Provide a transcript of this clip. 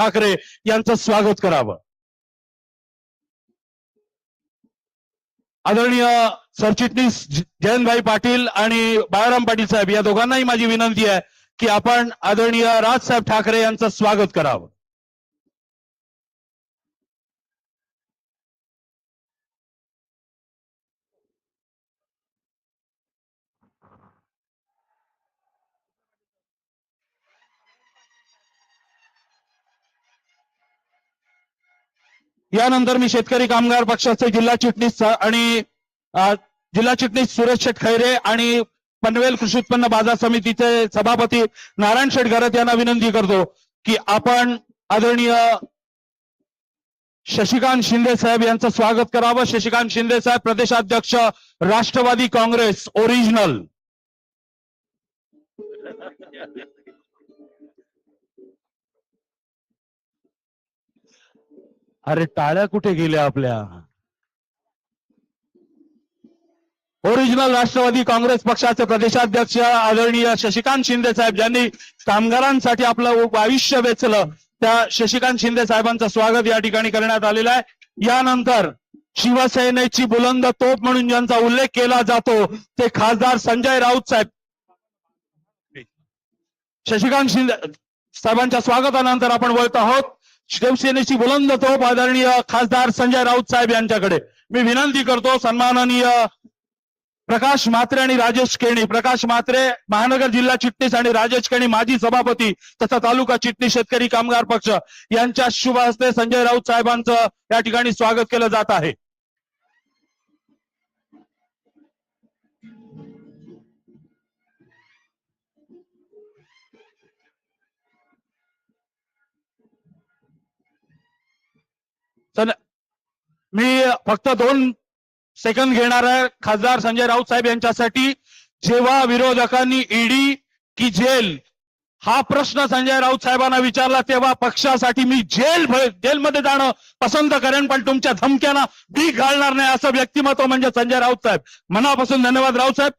ठाकरे यांचं स्वागत करावं. आदरणीय सरचिटणीस जयंतभाई पाटील आणि बाळाराम पाटील साहेब या दोघांनाही माझी विनंती आहे की आपण आदरणीय राजसाहेब ठाकरे यांचं स्वागत करावं. यानंतर मी शेतकरी कामगार पक्षाचे जिल्हा चिटणीस आणि जिल्हा चिटणीस सुरेश शेटखैरे आणि पनवेल कृषी उत्पन्न बाजार समितीचे सभापती नारायण शेटगरत यांना विनंती करतो की आपण आदरणीय शशिकांत शिंदे साहेब यांचं स्वागत करावं. शशिकांत शिंदे साहेब प्रदेशाध्यक्ष राष्ट्रवादी काँग्रेस ओरिजिनल. अरे टाळ्या कुठे गेल्या आपल्या? ओरिजिनल राष्ट्रवादी काँग्रेस पक्षाचे प्रदेशाध्यक्ष आदरणीय शशिकांत शिंदे साहेब ज्यांनी कामगारांसाठी आपलं आयुष्य वेचलं त्या शशिकांत शिंदे साहेबांचं स्वागत या ठिकाणी करण्यात आलेलं आहे. यानंतर शिवसेनेची बुलंद तोप म्हणून ज्यांचा उल्लेख केला जातो ते खासदार संजय राऊत साहेब. शशिकांत शिंदे साहेबांच्या स्वागतानंतर आपण बोलत आहोत. शिवसेनेची बुलंद तोप आदरणीय खासदार संजय राऊत साहेब यांच्याकडे. मी विनंती करतो सन्माननीय प्रकाश म्हात्रे आणि राजेश केणी. प्रकाश म्हात्रे महानगर जिल्हा चिटणीस आणि राजेश केणी माजी सभापती तथा तालुका चिटणीस शेतकरी कामगार पक्ष यांच्या शुभ हस्ते संजय राऊत साहेबांचं या ठिकाणी स्वागत केलं जात आहे. तर मी फक्त दोन सेकंद घेणार आहे. खासदार संजय राऊत साहेब यांच्यासाठी. जेव्हा विरोधकांनी ईडी की जेल हा प्रश्न संजय राऊत साहेबांना विचारला तेव्हा पक्षासाठी मी जेल जेलमध्ये जाणं पसंत करेन पण तुमच्या धमक्यांना भीक घालणार नाही असं व्यक्तिमत्व म्हणजे संजय राऊत साहेब. मनापासून धन्यवाद राऊत साहेब.